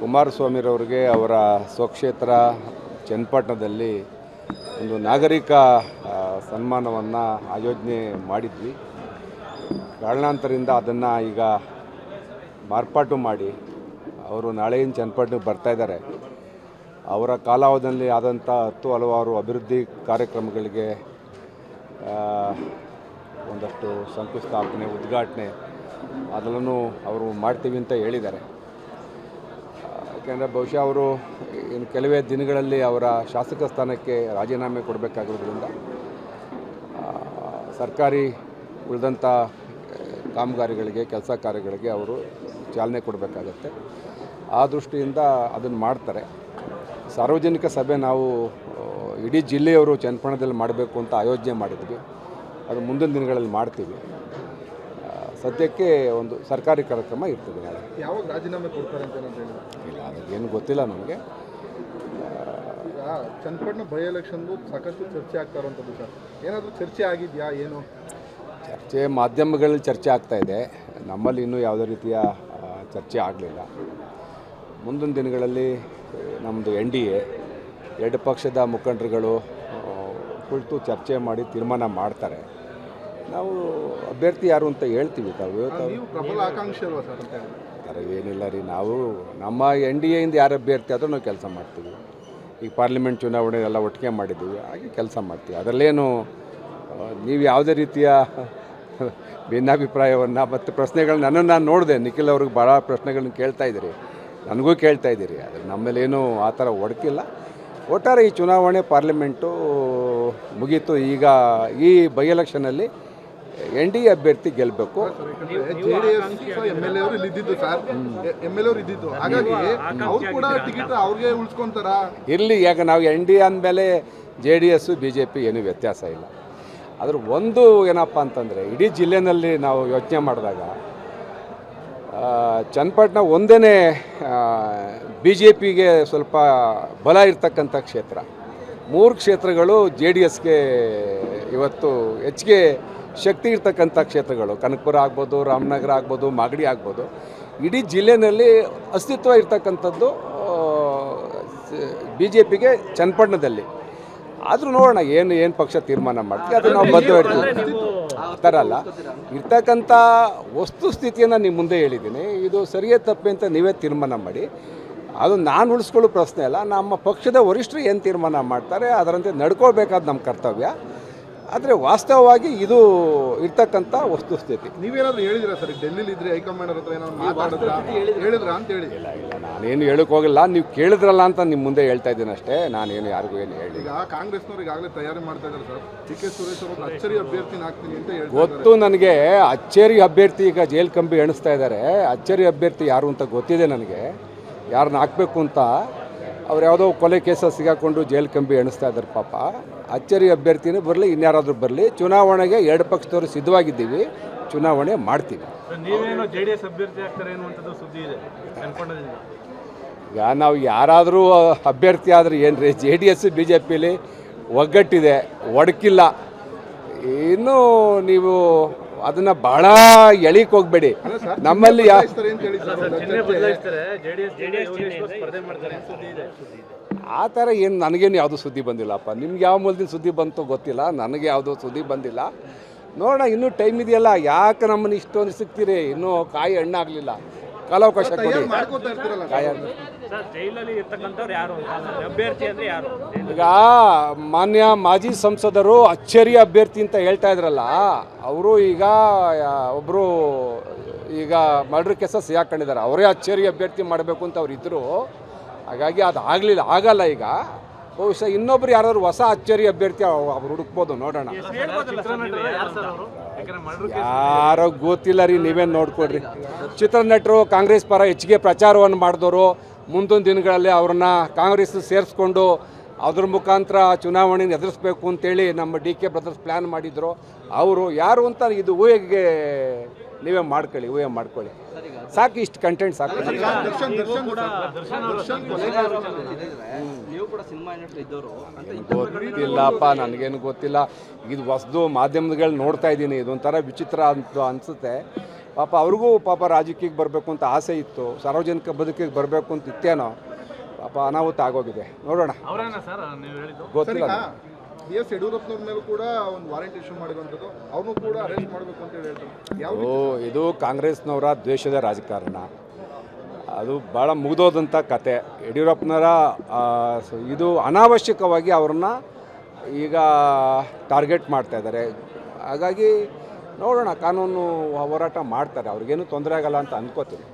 ಕುಮಾರಸ್ವಾಮಿರವ್ರಿಗೆ ಅವರ ಸ್ವಕ್ಷೇತ್ರ ಚನ್ನಪಟ್ಟಣದಲ್ಲಿ ಒಂದು ನಾಗರಿಕ ಸನ್ಮಾನವನ್ನು ಆಯೋಜನೆ ಮಾಡಿದ್ವಿ. ಕಾರಣಾಂತರಿಂದ ಅದನ್ನು ಈಗ ಮಾರ್ಪಾಟು ಮಾಡಿ ಅವರು ನಾಳೆಯಿಂದ ಚನ್ನಪಟ್ಟಣಕ್ಕೆ ಬರ್ತಾ ಇದ್ದಾರೆ. ಅವರ ಕಾಲಾವಧಿಯಲ್ಲಿ ಆದಂಥ ಹತ್ತು ಹಲವಾರು ಅಭಿವೃದ್ಧಿ ಕಾರ್ಯಕ್ರಮಗಳಿಗೆ ಒಂದಷ್ಟು ಶಂಕುಸ್ಥಾಪನೆ, ಉದ್ಘಾಟನೆ ಅದನ್ನು ಅವರು ಮಾಡ್ತೀವಿ ಅಂತ ಹೇಳಿದ್ದಾರೆ. ಯಾಕೆಂದರೆ ಬಹುಶಃ ಅವರು ಇನ್ನು ಕೆಲವೇ ದಿನಗಳಲ್ಲಿ ಅವರ ಶಾಸಕ ಸ್ಥಾನಕ್ಕೆ ರಾಜೀನಾಮೆ ಕೊಡಬೇಕಾಗಿರೋದ್ರಿಂದ ಸರ್ಕಾರಿ ಉಳಿದಂಥ ಕಾಮಗಾರಿಗಳಿಗೆ, ಕೆಲಸ ಕಾರ್ಯಗಳಿಗೆ ಅವರು ಚಾಲನೆ ಕೊಡಬೇಕಾಗತ್ತೆ. ಆ ದೃಷ್ಟಿಯಿಂದ ಅದನ್ನು ಮಾಡ್ತಾರೆ. ಸಾರ್ವಜನಿಕ ಸಭೆ ನಾವು ಇಡೀ ಜಿಲ್ಲೆಯವರು ಚನ್ಪಣದಲ್ಲಿ ಮಾಡಬೇಕು ಅಂತ ಆಯೋಜನೆ ಮಾಡಿದ್ವಿ. ಅದು ಮುಂದಿನ ದಿನಗಳಲ್ಲಿ ಮಾಡ್ತೀವಿ. ಸದ್ಯಕ್ಕೆ ಒಂದು ಸರ್ಕಾರಿ ಕಾರ್ಯಕ್ರಮ ಇರ್ತದೆ ನಾಳೆ ಯಾವಾಗ ರಾಜೀನಾಮೆ ಕೊಡ್ತಾರೆ ಅಂತ ಏನಾದ್ರು ಹೇಳಿದ್ರು? ಇಲ್ಲ ಅದಕ್ಕೇನು ಗೊತ್ತಿಲ್ಲ ನಮಗೆ. ಈಗ ಚನ್ನಪಟ್ಟಣ ಬೈ ಎಲೆಕ್ಷನ್ದು ಸಾಕಷ್ಟು ಚರ್ಚೆ ಆಗ್ತಾ ಇರುವಂಥದ್ದು ಸರ್. ಏನಾದರೂ ಚರ್ಚೆ ಆಗಿದೆಯಾ ಏನು? ಚರ್ಚೆ ಮಾಧ್ಯಮಗಳಲ್ಲಿ ಚರ್ಚೆ ಆಗ್ತಾ ಇದೆ. ನಮ್ಮಲ್ಲಿ ಇನ್ನೂ ಯಾವುದೇ ರೀತಿಯ ಆ, ಚರ್ಚೆ ಆಗಲಿಲ್ಲ. ಮುಂದಿನ ದಿನಗಳಲ್ಲಿ ನಮ್ಮದು ಎನ್ ಡಿ ಎ ಎರಡು ಪಕ್ಷದ ಮುಖಂಡರುಗಳು ಆ, ಕುಳಿತು ಚರ್ಚೆ ಮಾಡಿ ತೀರ್ಮಾನ ಮಾಡ್ತಾರೆ. ನಾವು ಅಭ್ಯರ್ಥಿ ಯಾರು ಅಂತ ಹೇಳ್ತೀವಿ ತಾವು. ಥರ ಏನಿಲ್ಲ ರೀ ನಾವು ನಮ್ಮ ಎನ್ ಡಿ ಎಯಿಂದ ಯಾರು ಅಭ್ಯರ್ಥಿ ಆದರೂ ನಾವು ಕೆಲಸ ಮಾಡ್ತೀವಿ. ಈಗ ಪಾರ್ಲಿಮೆಂಟ್ ಚುನಾವಣೆ ಎಲ್ಲ ಒಟ್ಟಿಗೆ ಮಾಡಿದ್ದೀವಿ ಹಾಗೆ ಕೆಲಸ ಮಾಡ್ತೀವಿ. ಅದರಲ್ಲೇನು ನೀವು ಯಾವುದೇ ರೀತಿಯ ಭಿನ್ನಾಭಿಪ್ರಾಯವನ್ನು ಮತ್ತು ಪ್ರಶ್ನೆಗಳನ್ನ ನನ್ನನ್ನು ನಾನು ನೋಡಿದೆ. ನಿಖಿಲ್ ಅವ್ರಿಗೆ ಭಾಳ ಪ್ರಶ್ನೆಗಳನ್ನ ಕೇಳ್ತಾ ಇದ್ದೀರಿ. ನನಗೂ ಕೇಳ್ತಾ ಇದ್ದೀರಿ. ಆದರೆ ನಮ್ಮಲ್ಲೇನು ಆ ಥರ ಒಡಕಿಲ್ಲ ಒಟ್ಟಾರೆ ಈ ಚುನಾವಣೆ ಪಾರ್ಲಿಮೆಂಟು ಮುಗೀತು. ಈಗ ಈ ಬೈ ಎಲೆಕ್ಷನಲ್ಲಿ ಎನ್ ಡಿ ಎ ಅಭ್ಯರ್ಥಿ ಗೆಲ್ಲಬೇಕು ಎ ಎ ಇರಲಿ ಈಗ ನಾವು ಎನ್ ಡಿ ಅಂದಮೇಲೆ J D S B J P ಏನೂ ವ್ಯತ್ಯಾಸ ಇಲ್ಲ. ಅದ್ರ ಒಂದು ಏನಪ್ಪ ಅಂತಂದರೆ ಇಡೀ ಜಿಲ್ಲೆಯಲ್ಲಿ ನಾವು ಯೋಚನೆ ಮಾಡಿದಾಗ ಚನ್ನಪಟ್ಟಣ ಒಂದೇ ಬಿ ಜೆ ಪಿಗೆ ಸ್ವಲ್ಪ ಬಲ ಇರ್ತಕ್ಕಂಥ ಕ್ಷೇತ್ರ. ಮೂರು ಕ್ಷೇತ್ರಗಳು ಜೆ ಡಿ ಎಸ್ಗೆ ಇವತ್ತು ಹೆಚ್ಚಿಗೆ ಶಕ್ತಿ ಇರ್ತಕ್ಕಂಥ ಕ್ಷೇತ್ರಗಳು. ಕನಕಪುರ ಆಗ್ಬೋದು ರಾಮನಗರ ಆಗ್ಬೋದು ಮಾಗಡಿ ಆಗ್ಬೋದು. ಇಡೀ ಜಿಲ್ಲೆಯಲ್ಲಿ ಅಸ್ತಿತ್ವ ಇರ್ತಕ್ಕಂಥದ್ದು ಬಿ ಜೆ ಪಿಗೆ ಚನ್ನಪಟ್ಟಣದಲ್ಲಿ. ಆದರೂ ನೋಡೋಣ ಏನು ಏನು ಪಕ್ಷ ತೀರ್ಮಾನ ಮಾಡ್ತೀವಿ ಅದು ನಾವು ಬದ್ಧ ಇರ್ತೀವಿ ಆ ಥರ ಅಲ್ಲ. ಇರ್ತಕ್ಕಂಥ ವಸ್ತುಸ್ಥಿತಿಯನ್ನು ನಿಮ್ಮ ಮುಂದೆ ಹೇಳಿದ್ದೀನಿ. ಇದು ಸರಿಯೇ ತಪ್ಪೆ ಅಂತ ನೀವೇ ತೀರ್ಮಾನ ಮಾಡಿ. ಅದು ನಾನು ಉಳಿಸ್ಕೊಳ್ಳೋ ಪ್ರಶ್ನೆ ಅಲ್ಲ. ನಮ್ಮ ಪಕ್ಷದ ವರಿಷ್ಠರು ಏನು ತೀರ್ಮಾನ ಮಾಡ್ತಾರೆ ಅದರಂತೆ ನಡ್ಕೋಬೇಕಾದ ನಮ್ಮ ಕರ್ತವ್ಯ. ಆದರೆ ವಾಸ್ತವವಾಗಿ ಇದು ಇರ್ತಕ್ಕಂಥ ವಸ್ತುಸ್ಥಿತಿ ನೀವೇನಾದರೂ ಹೇಳಿದಿರಾ ಸರ್ ಡೆಲ್ಲಿಲಿ ಇದ್ರೆ ಹೈಕಮಾಂಡ್ ಹತ್ರ ಏನಾದ್ರು ಹೇಳಿದ್ರಾ. ಹೇಳಿದ್ರ ಅಂತ ಹೇಳಿ. ಇಲ್ಲ ಇಲ್ಲ ನಾನೇನು ಹೇಳಕ್ಕೆ ಹೋಗಿಲ್ಲ. ನೀವು ಕೇಳಿದ್ರಲ್ಲ ಅಂತ ನಿಮ್ಮ ಮುಂದೆ ಹೇಳ್ತಾ ಇದ್ದೀನಿ ಅಷ್ಟೇ. ನಾನೇನು ಯಾರಿಗೂ ಏನು ಹೇಳಿ ಈಗ ಕಾಂಗ್ರೆಸ್ನವ್ರು ಈಗಾಗಲೇ ತಯಾರಿ ಮಾಡ್ತಾ ಇದ್ದಾರೆ ಸರ್. ಡಿ ಕೆ ಸುರೇಶ್ ಅವರು ಅಚ್ಚರಿ ಅಭ್ಯರ್ಥಿ ಹಾಕ್ತೀನಿ ಅಂತ ಹೇಳಿ ಗೊತ್ತು ನನಗೆ. ಅಚ್ಚರಿ ಅಭ್ಯರ್ಥಿ ಈಗ ಜೈಲ್ ಕಂಬಿ ಎಣಿಸ್ತಾ ಇದ್ದಾರೆ. ಅಚ್ಚರಿ ಅಭ್ಯರ್ಥಿ ಯಾರು ಅಂತ ಗೊತ್ತಿದೆ ನನಗೆ. ಯಾರನ್ನ ಹಾಕಬೇಕು ಅಂತ ಅವ್ರು ಯಾವುದೋ ಕೊಲೆ ಕೇಸ ಸಿಗಾಕೊಂಡು ಜೈಲ್ ಕಂಬಿ ಎಣಿಸ್ತಾ ಇದ್ದಾರೆ ಪಾಪ. ಅಚ್ಚರಿ ಅಭ್ಯರ್ಥಿನೇ ಬರಲಿ ಇನ್ಯಾರಾದರೂ ಬರಲಿ ಚುನಾವಣೆಗೆ ಎರಡು ಪಕ್ಷದವರು ಸಿದ್ಧವಾಗಿದ್ದೀವಿ ಚುನಾವಣೆ ಮಾಡ್ತೀವಿ. ಈಗ ನಾವು ಯಾರಾದರೂ ಅಭ್ಯರ್ಥಿ ಆದರೆ ಏನು ರೀ J D S B J ಪಿಲಿ ಒಗ್ಗಟ್ಟಿದೆ ಒಡಕಿಲ್ಲ. ಇನ್ನೂ ನೀವು ಅದನ್ನು ಬಹಳ ಎಳಿಕ್ ಹೋಗಬೇಡಿ. ನಮ್ಮಲ್ಲಿ ಆ ಥರ ಏನು ನನಗೇನು ಯಾವುದೂ ಸುದ್ದಿ ಬಂದಿಲ್ಲಪ್ಪ. ನಿಮ್ಗೆ ಯಾವ ಮೂಲದಿಂದ ಸುದ್ದಿ ಬಂತು ಗೊತ್ತಿಲ್ಲ. ನನಗೆ ಯಾವುದೋ ಸುದ್ದಿ ಬಂದಿಲ್ಲ. ನೋಡೋಣ ಇನ್ನೂ ಟೈಮ್ ಇದೆಯಲ್ಲ. ಯಾಕೆ ನಮ್ಮನ್ನು ಇಷ್ಟೊಂದು ಸಿಗ್ತೀರಿ ಇನ್ನೂ ಕಾಯಿ ಹಣ್ಣಾಗಲಿಲ್ಲ. ಕಾಲಾವಕಾಶ ಕೊಡಿ. ಮಾಡ್ಕೋತಾ ಇರ್ತೀರಲ್ಲ? ಕಾಯ ಸರ್ ಜೈಲಲ್ಲಿ ಇರ್ತಕ್ಕಂಥವ್ರು ಯಾರು ಅಭ್ಯರ್ಥಿ ಅಂದ್ರೆ ಯಾರು? ಈಗ ಮಾನ್ಯ ಮಾಜಿ ಸಂಸದರು ಅಚ್ಚರಿ ಅಭ್ಯರ್ಥಿ ಅಂತ ಹೇಳ್ತಾ ಇದ್ರಲ್ಲ ಅವರು ಈಗ ಒಬ್ಬರು ಈಗ ಮರ್ಡರ್ ಕೆಸ ಸಿ ಹಾಕೊಂಡಿದ್ದಾರೆ ಅವರೇ ಅಚ್ಚರಿ ಅಭ್ಯರ್ಥಿ ಮಾಡಬೇಕು ಅಂತ ಅವ್ರು ಇದ್ದರು ಹಾಗಾಗಿ ಅದು ಆಗಲಿಲ್ಲ ಆಗಲ್ಲ ಈಗ. ಬಹುಶಃ ಇನ್ನೊಬ್ರು ಯಾರಾದ್ರು ಹೊಸ ಅಚ್ಚರಿ ಅಭ್ಯರ್ಥಿ ಅವ್- ಅವ್ರು ಹುಡುಕ್ಬೋದು ನೋಡೋಣ. ಯಾರೋ ಗೊತ್ತಿಲ್ಲ ರೀ ನೀವೇನು ನೋಡ್ಕೊಡ್ರಿ ಚಿತ್ರನಟರು ಕಾಂಗ್ರೆಸ್ ಪರ ಹೆಚ್ಚಿಗೆ ಪ್ರಚಾರವನ್ನು ಮಾಡಿದವರು ಮುಂದಿನ ದಿನಗಳಲ್ಲಿ ಅವ್ರನ್ನ ಕಾಂಗ್ರೆಸ್ ಸೇರಿಸ್ಕೊಂಡು ಅದ್ರ ಮುಖಾಂತರ ಚುನಾವಣೆನ ಎದುರಿಸ್ಬೇಕು ಅಂತೇಳಿ ನಮ್ಮ ಡಿ ಕೆ ಬ್ರದರ್ಸ್ ಪ್ಲ್ಯಾನ್ ಮಾಡಿದ್ರು. ಅವರು ಯಾರು ಅಂತ ಇದು ಊಹೆಗೆ ನೀವೇ ಮಾಡ್ಕೊಳ್ಳಿ ಊಹೆ ಮಾಡ್ಕೊಳ್ಳಿ. ಸಾಕು ಇಷ್ಟು ಕಂಟೆಂಟ್ ಸಾಕು. ಸಿನಿಮಾ ಇಂಡಸ್ಟ್ರಿ ಇದ್ದವರು ಅಂತ ಗೊತ್ತಿಲ್ಲಪ್ಪ ನನಗೇನು ಗೊತ್ತಿಲ್ಲ. ಇದು ಹೊಸದು ಮಾಧ್ಯಮಗಳು ನೋಡ್ತಾ ಇದ್ದೀನಿ. ಇದೊಂಥರ ವಿಚಿತ್ರ ಅಂತ ಅನಿಸುತ್ತೆ. ಪಾಪ ಅವ್ರಿಗೂ ಪಾಪ ರಾಜಕೀಯಕ್ಕೆ ಬರಬೇಕು ಅಂತ ಆಸೆ ಇತ್ತು. ಸಾರ್ವಜನಿಕ ಬದುಕಿಗೆ ಬರಬೇಕು ಅಂತ ಇತ್ತೇನೋ. ಪಾಪ ಅನಾಹುತ ಆಗೋಗಿದೆ. ನೋಡೋಣ. ಗೊತ್ತಿಲ್ಲ ಬಿ ಎಸ್ ಯಡಿಯೂರಪ್ಪನವ್ರ ಮೇಲೂ ಕೂಡ ಒಂದು ವಾರೆಂಟ್ ಇಶ್ಯೂ ಮಾಡಿರುವಂಥದ್ದು. ಅವ್ರನ್ನೂ ಕೂಡ ಅರೆಸ್ಟ್ ಮಾಡಬೇಕು ಅಂತ ಹೇಳಿ ಹೇಳ್ತಾರೆ ಓ ಇದು ಕಾಂಗ್ರೆಸ್ನವರ ದ್ವೇಷದ ರಾಜಕಾರಣ. ಅದು ಭಾಳ ಮುಗಿದೋದಂಥ ಕತೆ. ಯಡಿಯೂರಪ್ಪನವರ ಇದು ಅನಾವಶ್ಯಕವಾಗಿ ಅವ್ರನ್ನ ಈಗ ಟಾರ್ಗೆಟ್ ಮಾಡ್ತಾ ಇದ್ದಾರೆ. ಹಾಗಾಗಿ ನೋಡೋಣ, ಕಾನೂನು ಹೋರಾಟ ಮಾಡ್ತಾರೆ. ಅವ್ರಿಗೇನು ತೊಂದರೆ ಆಗಲ್ಲ ಅಂತ ಅಂದ್ಕೋತೀನಿ